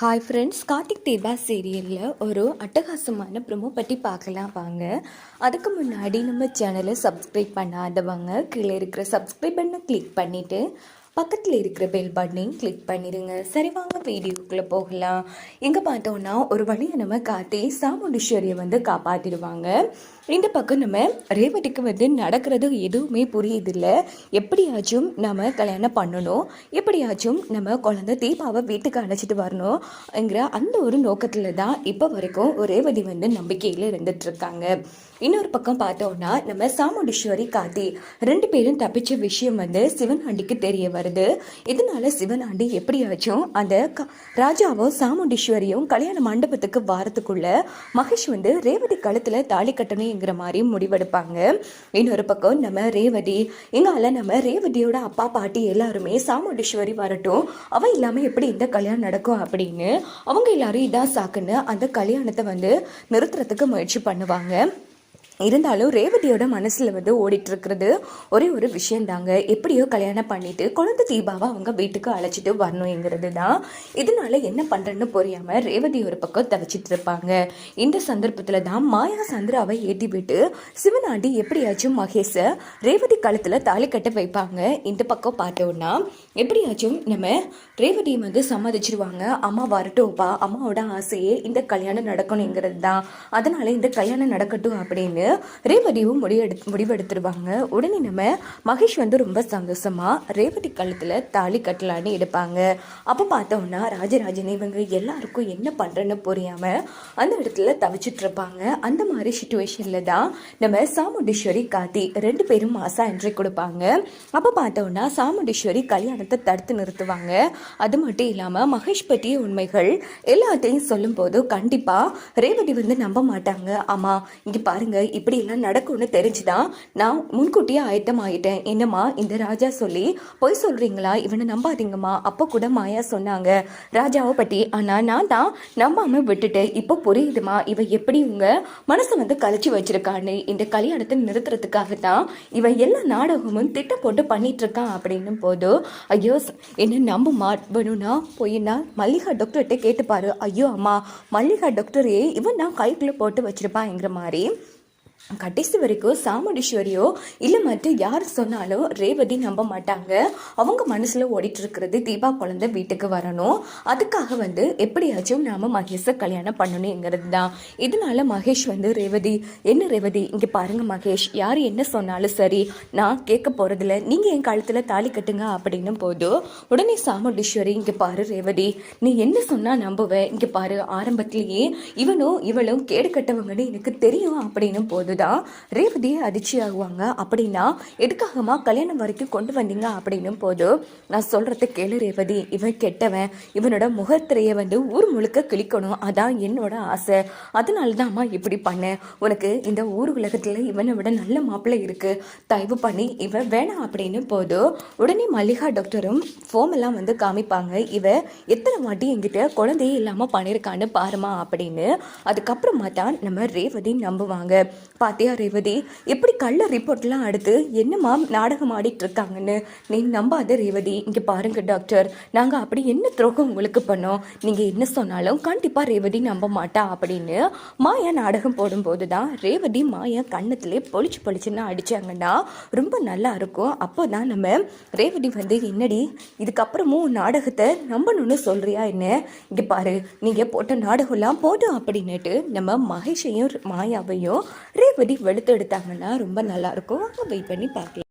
Hi friends Karthik Deepa சீரியலில் ஒரு அட்டகாசமான ப்ரொமோ பற்றி பார்க்கலாம் வாங்க. அதுக்கு முன்னாடி நம்ம சேனலை சப்ஸ்கிரைப் பண்ணாதவங்க கீழே இருக்கிற சப்ஸ்கிரைப் பண்ண கிளிக் பண்ணிவிட்டு பக்கத்தில் இருக்கிற பெல் பட்டனையும் கிளிக் பண்ணிடுங்க சரி வாங்க வீடியோக்குள்ளே போகலாம். எங்கே பார்த்தோன்னா ஒரு வழியை நம்ம காத்தி சாமுண்டீஸ்வரியை வந்து காப்பாற்றிடுவாங்க இந்த பக்கம் நம்ம ரேவதிக்கு வந்து நடக்கிறது எதுவுமே புரியுதில்ல. எப்படியாச்சும் நம்ம கல்யாணம் பண்ணணும். எப்படியாச்சும் நம்ம குழந்தை தீபாவை வீட்டுக்கு அழைச்சிட்டு வரணும்ங்கிற அந்த ஒரு நோக்கத்தில் தான் இப்போ வரைக்கும் ரேவதி வந்து நம்பிக்கையில் இருந்துட்டுருக்காங்க. இன்னொரு பக்கம் பார்த்தோம்னா நம்ம சாமுண்டீஸ்வரி காத்தி ரெண்டு பேரும் தப்பிச்ச விஷயம் வந்து சிவனாண்டிக்கு தெரிய வருது. இதனால சிவனாண்டி எப்படியாச்சும் அந்த க- ராஜாவும் சாமுண்டீஸ்வரியும் கல்யாண மண்டபத்துக்கு வாரத்துக்குள்ள மகேஷ் வந்து ரேவதி கழுத்தில் தாலி அப்படிங்கிற மாதிரி முடிவெடுப்பாங்க. இன்னொரு பக்கம் நம்ம ரேவதி எங்கால நம்ம ரேவதியோட அப்பா பாட்டி எல்லாருமே சாமுண்டீஸ்வரி வரட்டும். அவள் இல்லாமல் எப்படி இந்த கல்யாணம் நடக்கும் அப்படின்னு அவங்க எல்லாரும் இதான் சாக்குன்னு அந்த கல்யாணத்தை வந்து நிறுத்துறதுக்கு முயற்சி பண்ணுவாங்க. இருந்தாலும் ரேவதியோட மனசில் வந்து ஓடிட்டுருக்கிறது ஒரே ஒரு விஷயந்தாங்க. எப்படியோ கல்யாணம் பண்ணிவிட்டு குழந்தை தீபாவை அவங்க வீட்டுக்கு அழைச்சிட்டு வரணுங்கிறது தான் இதனால என்ன பண்ணுறேன்னு புரியாமல் ரேவதி ஒரு பக்கம் தவிச்சிட்டு இருப்பாங்க இந்த சந்தர்ப்பத்தில் தான் மாயா சந்திராவை ஏற்றி விட்டு சிவனாண்டி எப்படியாச்சும் மகேஷை ரேவதி காலத்தில் தாலி கட்ட வைப்பாங்க. இந்த பக்கம் பார்த்தோன்னா எப்படியாச்சும் நம்ம ரேவதியை வந்து சம்மதிச்சிருவாங்க. அம்மா வரட்டும்ப்பா அம்மாவோட ஆசையே இந்த கல்யாணம் நடக்கணுங்கிறது தான் அதனால் இந்த கல்யாணம் நடக்கட்டும் அப்படின்னு ரேவதியும் முடிவெடு முடிவெடுத்துருவாங்க. உடனே நம்ம மகேஷ் வந்து ரொம்ப சந்தோஷமாக ரேவதி கழுத்தில் தாலி கட்டலான்னு எடுப்பாங்க. அப்போ பார்த்தோம்னா ராஜராஜன் இவங்க எல்லாருக்கும் என்ன பண்ணுறேன்னு புரியாமல் அந்த இடத்துல தவிச்சிட்ருப்பாங்க. அந்த மாதிரி சுச்சுவேஷனில் தான் நம்ம சாமுண்டீஸ்வரி காத்தி ரெண்டு பேரும் மாசா என்ட்ரி கொடுப்பாங்க. அப்போ பார்த்தோம்னா சாமுண்டீஸ்வரி கல்யாணத்தை தடுத்து நிறுத்துவாங்க. அது மட்டும் இல்லாமல் மகேஷ் பற்றிய உண்மைகள் எல்லாத்தையும் சொல்லும்போது கண்டிப்பாக ரேவதி வந்து நம்ப மாட்டாங்க. ஆமாம் இங்கே பாருங்க இப்படியெல்லாம் நடக்கும்னு தெரிஞ்சுதான் நான் முன்கூட்டியே ஆயத்தம் ஆயிட்டேன். என்னம்மா? இந்த ராஜா சொல்லி பொய் சொல்கிறீங்களா இவனை நம்பாதீங்கம்மா. அப்போ கூட மாயா சொன்னாங்க ராஜாவை பற்றி ஆனால் நான் தான் நம்பாமல் விட்டுட்டேன். இப்போ புரியுதுமா? இவன் எப்படி உங்கள் மனசை வந்து கழிச்சு வச்சிருக்கான்னு? இந்த கல்யாணத்தை நிறுத்துறதுக்காக தான் இவன் எல்லா நாடகமும் திட்டம் போட்டு பண்ணிட்டு இருக்கான் அப்படின்னும் போது ஐயோ என்ன நம்புமா? வேணும்னா போயின்னா மல்லிகா டாக்டர்கிட்ட கேட்டுப்பாரு. ஐயோ அம்மா மல்லிகா டாக்டரையே இவன் நான் கைக்குள்ளே போட்டு வச்சிருப்பாங்கிற மாதிரி. கடைசி வரைக்கும் சாமுடீஸ்வரியோ இல்லை மற்ற யார் சொன்னாலும் ரேவதி நம்ப மாட்டாங்க. அவங்க மனசில் ஓடிட்டு இருக்கிறது தீபா குழந்தை வீட்டுக்கு வரணும். அதுக்காக வந்து எப்படியாச்சும் நாம் மகேஷை கல்யாணம் பண்ணணுங்கிறது தான் இதனால மகேஷ் வந்து ரேவதி என்ன ரேவதி? இங்கே பாருங்க மகேஷ் யார் என்ன சொன்னாலும் சரி நான் கேட்க போகிறதில்ல நீங்கள் என் கழுத்தில் தாலி கட்டுங்க அப்படின்னும் போது உடனே சாமுடீஸ்வரி இங்கே பாரு ரேவதி நீ என்ன சொன்னால் நம்புவேன் இங்கே பாரு ஆரம்பத்திலேயே இவனும் இவளும் கேடு கட்டவங்கன்னு எனக்கு தெரியும் அப்படின்னும் போதுதான் ரேவதியை அதிர்ச்சி ஆகுவாங்க அப்படின்னா எதுக்காகமா கல்யாணம் வரைக்கும் கொண்டு வந்தீங்க அப்படின்னும் போது நான் சொல்கிறத கேளு ரேவதி. இவன் கெட்டவன். இவனோட முகத்திரையை வந்து ஊர் முழுக்க கிழிக்கணும். அதான் என்னோட ஆசை. அதனால தான் அம்மா இப்படி பண்ணேன் உனக்கு இந்த ஊர் உலகத்தில் இவனை விட நல்ல மாப்பிள்ளை இருக்குது தயவு பண்ணி இவன் வேணாம் அப்படின்னு போது உடனே மல்லிகா டாக்டரும் ஃபோம் எல்லாம் வந்து காமிப்பாங்க. இவன் எத்தனை வாட்டி எங்கிட்ட குழந்தையே இல்லாமல் பண்ணியிருக்கான்னு பாருமா அப்படின்னு. அதுக்கப்புறமா தான் நம்ம ரேவதி நம்புவாங்க. பாத்தியா ரேவதி எப்படி கள்ள ரிப்போர்ட்லாம் அடுத்து என்னம்மா நாடகம் ஆடிட்டு இருக்காங்கன்னு நீ நம்பாத ரேவதி இங்கே பாருங்க டாக்டர். நாங்கள் அப்படி என்ன துரோகம் உங்களுக்கு பண்ணோம்? நீங்கள் என்ன சொன்னாலும் கண்டிப்பாக ரேவதி நம்ப மாட்டா அப்படின்னு மாயா நாடகம் போடும்போது தான் ரேவதி மாயா கண்ணத்திலே பொழிச்சு பொழிச்சுன்னு அடிச்சாங்கன்னா ரொம்ப நல்லா இருக்கும். அப்போ தான் நம்ம ரேவதி வந்து என்னடி இதுக்கப்புறமும் நாடகத்தை நம்பணும்னு சொல்றியா என்ன? இங்கே பாரு நீங்கள் போட்ட நாடகம்லாம் போதும் அப்படின்னுட்டு நம்ம மகேஷையும் மாயாவையும் ரேவதி வெளுத்து எடுத்தாங்கன்னா ரொம்ப நல்லா இருக்கும். வெயிட் பண்ணி பார்க்கலாம்.